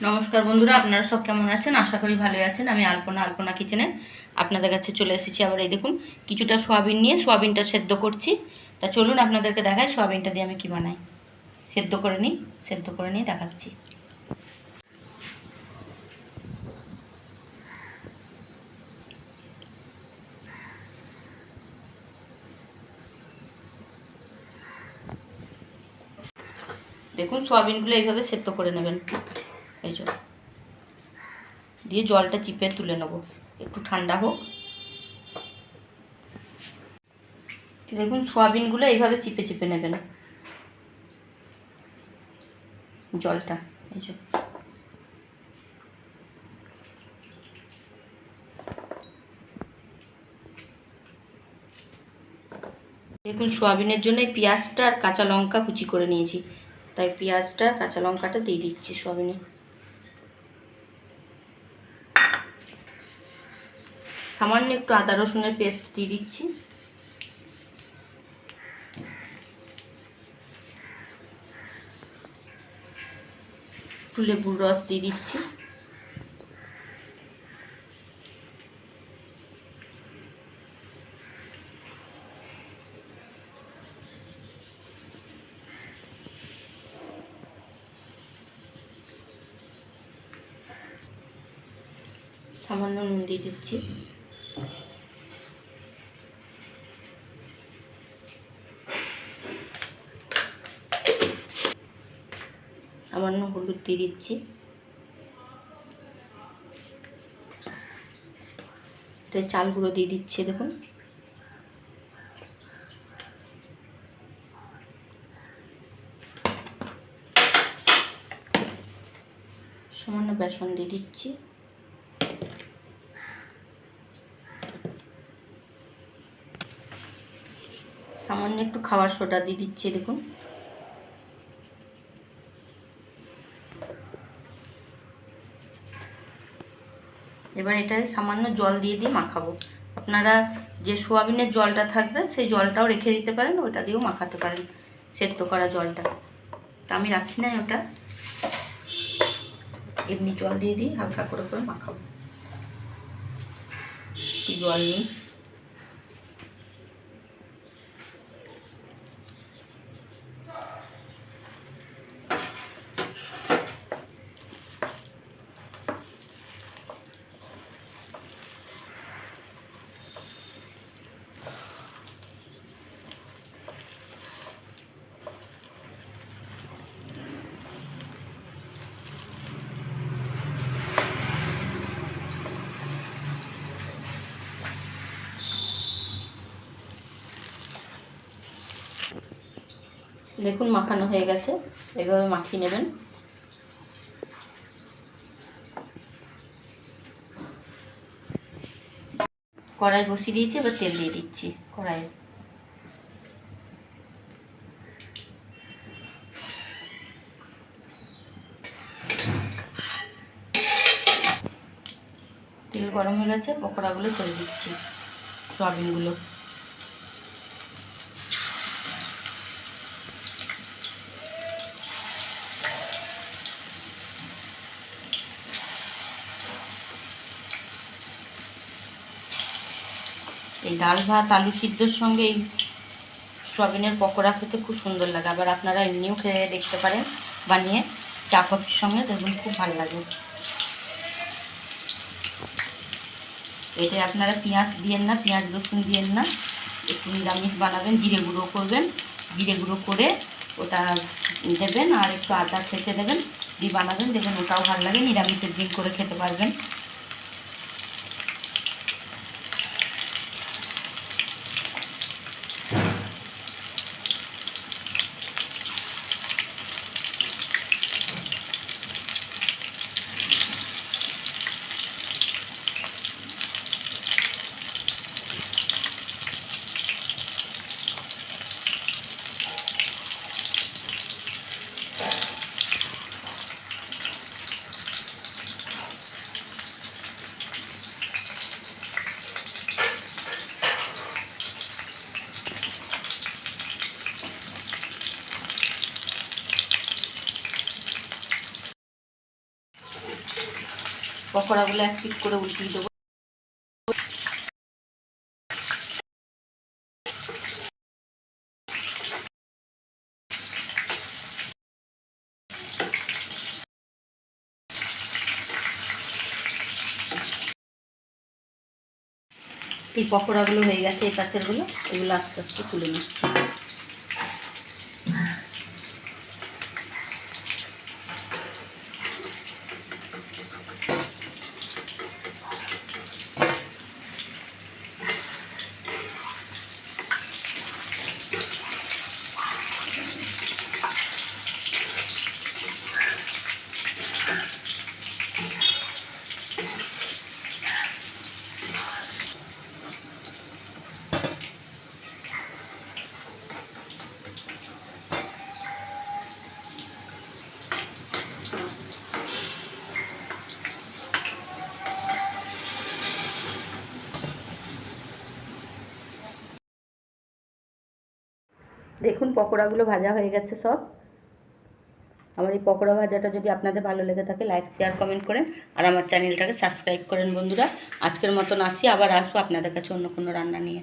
নমস্কার বন্ধুরা, আপনারা সব কেমন আছেন? আশা করি ভালোই আছেন। আমি আলপনা আলপনা কিচেনে আপনাদের কাছে চলে এসেছি আবার এই দেখুন, কিছুটা সোয়াবিন নিয়ে সোয়াবিনটা সেদ্ধ করছি। তা চলুন আপনাদেরকে দেখাই সোয়াবিনটা দিয়ে আমি কী বানাই। সেদ্ধ করে নিই, সেদ্ধ করে নিয়ে দেখাচ্ছি। দেখুন, সোয়াবিনগুলো এইভাবে সেদ্ধ করে নেবেন। এই দিয়ে জলটা চিপে তুলে নেব। একটু ঠান্ডা হোক। দেখুন, সোয়াবিনগুলো এইভাবে চিপে চিপে নেবেন। জলটা, এই দেখুন, সোয়াবিনের জন্য পেঁয়াজটা আর কাঁচা লঙ্কা কুচি করে নিয়েছি। তাই পেঁয়াজটা কাঁচা লঙ্কাটা দিয়ে দিচ্ছি সোয়াবিনে। সামান্য একটু আদা রসুনের পেস্ট দিয়ে দিচ্ছি। একটু লেবুর রস দিয়ে দিচ্ছি। সামান্য নুন দিয়ে দিচ্ছি। সামান্য হলুদ দিয়ে দিচ্ছি। এতে চাল গুঁড়ো দিয়ে দিচ্ছি, দেখুন। সামান্য বেসন দিয়ে দিচ্ছি। সামান্য একটু খাবার সোডা দিয়ে দিচ্ছি, দেখুন। এবার এটা সামান্য জল দিয়ে দিয়ে মাখাবো। আপনারা যে সোয়াবিনের জলটা থাকবে, সেই জলটাও রেখে দিতে পারেন, ওটা দিয়েও মাখাতে পারেন, সেদ্ধ করা জলটা। তা আমি রাখি নাই ওটা। এমনি জল দিয়ে দিই হালকা করে করে মাখাবো। জল নিই। দেখুন, মাখানো হয়ে গেছে। এভাবে মাখিয়ে নেবেন। কড়াই বসিয়ে দিয়েছি, এবার তেল দিয়ে দিচ্ছি কড়াইয়ে। তেল গরম হয়ে গেছে, পকোড়াগুলো ছেড়ে দিচ্ছি, সয়াবিনগুলো। এই ডাল ভাত, আলু সিদ্ধর সঙ্গে এই সয়াবিনের পকোড়া খেতে খুব সুন্দর লাগে। আবার আপনারা এমনিও খেয়ে দেখতে পারেন, বানিয়ে চা কফির সঙ্গে দেখবেন খুব ভালো লাগে। এটা আপনারা পেঁয়াজ দিয়েন না, পেঁয়াজ, রসুন দিয়েন না, একটু নিরামিষ বানাবেন, জিরে গুঁড়ো করবেন। জিরে গুঁড়ো করে ওটা দেবেন আর একটু আদা ছেঁচে দেবেন, দিয়ে বানাবেন। দেখবেন ওটাও ভালো লাগে, নিরামিষের দিন করে খেতে পারবেন। পকোড়াগুলো এক পিট করে উল্টিয়ে দেবো। এই পকোড়াগুলো হয়ে গেছে, এই পাশেরগুলো এগুলো আস্তে আস্তে তুলে নিচ্ছি। দেখুন, পকোড়াগুলো ভাজা হয়ে গেছে সব। আমার এই পকোড়া ভাজাটা যদি আপনাদের ভালো লেগে থাকে লাইক শেয়ার কমেন্ট করেন। আর আমার চ্যানেলটাকে সাবস্ক্রাইব করেন বন্ধুরা। আজকের মতন আসি, আবার আসব আপনাদের কাছে অন্য কোনো রান্না নিয়ে।